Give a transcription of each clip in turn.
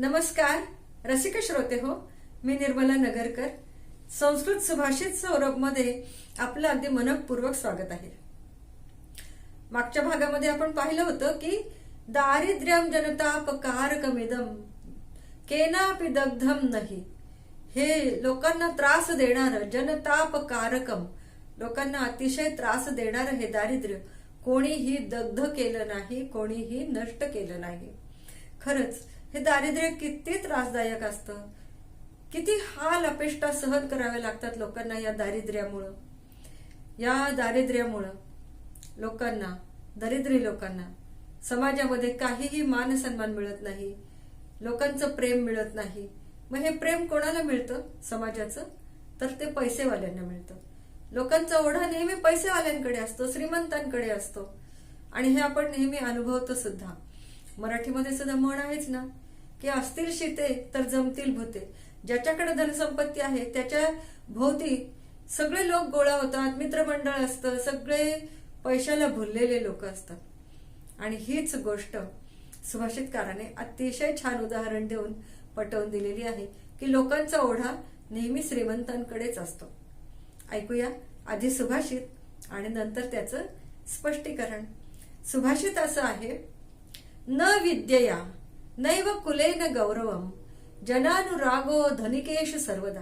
नमस्कार रसिक श्रोते हो मी निर्मला नगरकर. संस्कृत सुभाषित सौरभमध्ये आपलं अगदी मनपूर्वक स्वागत आहे. मागच्या भागामध्ये आपण पाहिलं होतं की दारिद्र्यम जनतापकारकमिदम केनापि दग्धम नाही. हे लोकांना त्रास देणारं जनतापकारकम लोकांना अतिशय त्रास देणारं हे दारिद्र्य कोणीही दग्ध केलं नाही कोणीही नष्ट केलं नाही. खरंच हे दारिद्र्य किती त्रासदायक असतं. किती हाल अपेष्टा सहन करावे लागतात लोकांना या दारिद्र्यामुळं. या दारिद्र्यामुळं लोकांना दरिद्री लोकांना समाजामध्ये काहीही मान सन्मान मिळत नाही लोकांचं प्रेम मिळत नाही. मग हे प्रेम कोणाला मिळतं? समाजाचं? तर ते पैसेवाल्यांना मिळतं. लोकांचा ओढा नेहमी पैसेवाल्यांकडे असतो श्रीमंतांकडे असतो. आणि हे आपण नेहमी अनुभवतो सुद्धा. मराठीमध्ये सुद्धा म्हण आहेच ना? की असतील शिते तर जमतील भूते. ज्याच्याकडे धनसंपत्ती आहे त्याच्या भोवती सगळे लोक गोळा होतात मित्रमंडळ असतं सगळे पैशाला भुललेले लोक असतात. आणि हीच गोष्ट सुभाषितकाराने अतिशय छान उदाहरण देऊन पटवून दिलेली आहे की लोकांचा ओढा नेहमी श्रीमंतांकडेच असतो. ऐकूया आधी सुभाषित आणि नंतर त्याचं स्पष्टीकरण. सुभाषित असं आहे न विद्यया नैव कुलेन गौरवम जनानुरागो धनिकेषु सर्वदा।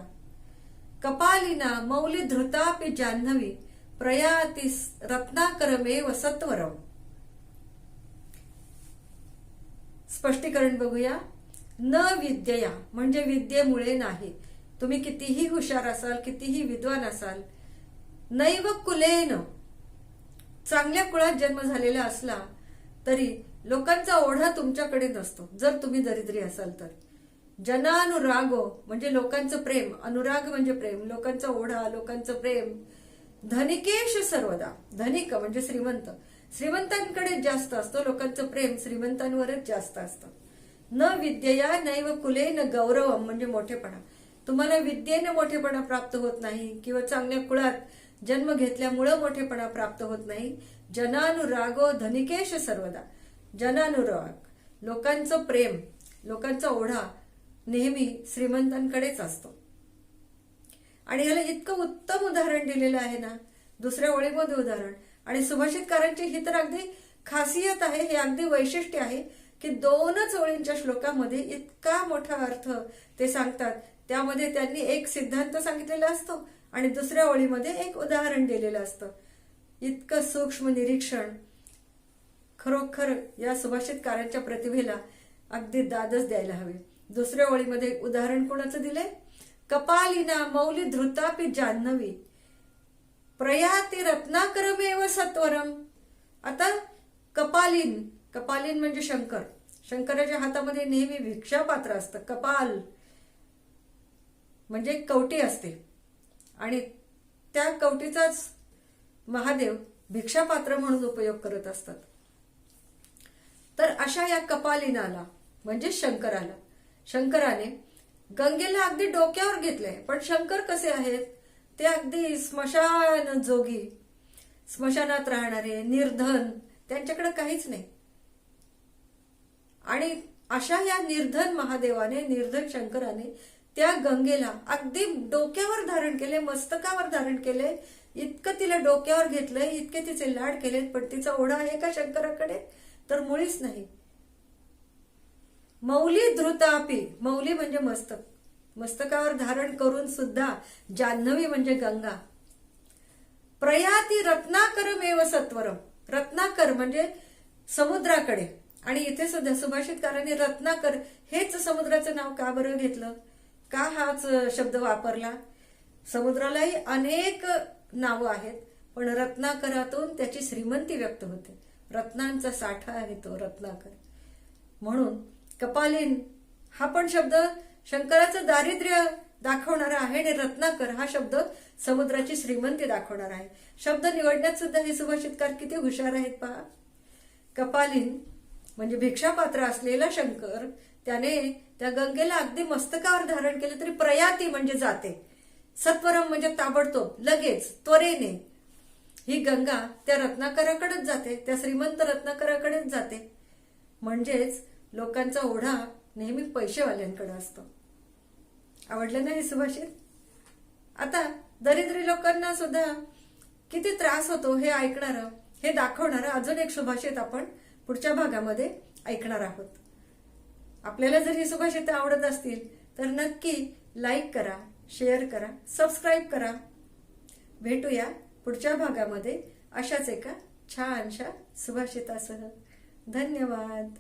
कपालिना मौली धृतापि जाह्नवी प्रयाती रत्नाकरमेव सत्वरम। स्पष्टीकरण बघूया। न विद्यया म्हणजे विद्येमुळे नाही. तुम्ही कितीही हुशार असाल कितीही विद्वान असाल नैव कुलेन चांगल्या कुळात जन्म झालेला असला तरी लोकांचा ओढा तुमच्याकडे नसतो. जर तुम्ही दरिद्री असाल तर. जनानुरागो म्हणजे लोकांचं प्रेम. अनुराग म्हणजे प्रेम. लोकांचा ओढा लोकांचं प्रेम. धनिकेश सर्वदा. धनिक म्हणजे श्रीमंत. श्रीमंतांकडे जास्त असतो. लोकांचं प्रेम श्रीमंतांवरच जास्त असतं. न विद्यया नैव कुले न गौरवम म्हणजे मोठेपणा. तुम्हाला विद्येने मोठेपणा प्राप्त होत नाही किंवा चांगल्या कुळात जन्म घेतल्यामुळं मोठेपणा प्राप्त होत नाही. जनानुरागो धनिकेश सर्वदा. जनानुराग लोकांचं प्रेम लोकांचा ओढा नेहमी श्रीमंतांकडेच असतो. आणि ह्याला इतकं उत्तम उदाहरण दिलेलं आहे ना दुसऱ्या ओळीमध्ये उदाहरण. आणि सुभाषितकारांची ही तर अगदी खासियत आहे हे अगदी वैशिष्ट्य आहे की दोनच ओळींच्या श्लोकामध्ये इतका मोठा अर्थ ते सांगतात. त्यामध्ये त्यांनी एक सिद्धांत सांगितलेला असतो आणि दुसऱ्या ओळीमध्ये एक उदाहरण दिलेलं असतं. इतकं सूक्ष्म निरीक्षण खरोखर या सुभाषित कार्याच्या प्रतिभेला अगदी दादच द्यायला हवे. दुसऱ्या ओळीमध्ये उदाहरण कोणाचं दिलंय? कपालिना मौली धृतापी जान्हवी. प्रयाती रत्नाकरमेव सत्वरम. आता कपालीन कपालीन म्हणजे शंकर. शंकराच्या हातामध्ये नेहमी भिक्षापात्र असतं. कपाल म्हणजे कवटी असते. आणि त्या कवटीचाच महादेव भिक्षापात्र म्हणून उपयोग करत असतात. तर अशा या कपालिनाला म्हणजे शंकराला. शंकराने गंगेला अगदी डोक्यावर घेतले पण शंकर कसे आहेत? ते अगदी स्मशान जोगी स्मशानात राहणारे निर्धन त्यांच्याकडे काहीच नाही. आणि अशा या निर्धन महादेवाने निर्धन शंकराने त्या गंगेला अगदी डोक्यावर धारण केले मस्तकावर धारण केले. इतकं तिला डोक्यावर घेतलंय इतके तिचे लाड केलेत पण तिचा ओढा आहे का शंकराकडे? तर मुळीच नाही. मौली धृतापी मौली म्हणजे मस्तक मस्तकावर धारण करून सुद्धा जान्हवी म्हणजे गंगा. प्रयाती रत्नाकरमेव सत्वरम. रत्नाकर म्हणजे समुद्राकडे. आणि इथे सुद्धा सुभाषितकारांनी रत्नाकर हेच समुद्राचं नाव का बरं घेतलं? का हाच शब्द वापरला? समुद्रालाही अनेक नावं आहेत पण रत्नाकरातून त्याची श्रीमंती व्यक्त होते. रत्नांचा साठा आहे तो रत्नाकर. म्हणून कपालीन हा पण शब्द शंकराचं दारिद्र्य दाखवणारा आहे आणि रत्नाकर हा शब्द समुद्राची श्रीमंती दाखवणार आहे. शब्द निवडण्यात सुद्धा हे सुभाषितकार किती हुशार आहेत पहा. कपालीन म्हणजे भिक्षापात्र असलेला शंकर त्याने त्या गंगेला अगदी मस्तकावर धारण केलं तरी प्रयाती म्हणजे जाते. सत्वरम म्हणजे ताबडतोब लगेच त्वरेने ही गंगा त्या रत्नाकराकडेच जाते त्या श्रीमंत रत्नाकराकडेच जाते. म्हणजेच लोकांचा ओढा नेहमी पैसेवाल्यांकडे असतो. आवडलं नाही सुभाषित? आता दरिद्री लोकांना सुद्धा किती त्रास होतो हे ऐकणारं हे दाखवणारं अजून एक सुभाषित आपण पुढच्या भागामध्ये ऐकणार आहोत. आपल्याला जर ही सुभाषित आवडत असतील तर नक्की लाईक करा शेअर करा सबस्क्राईब करा. भेटूया पुढच्या भागामध्ये अशाच एका छानशा सुभाषितासह धन्यवाद.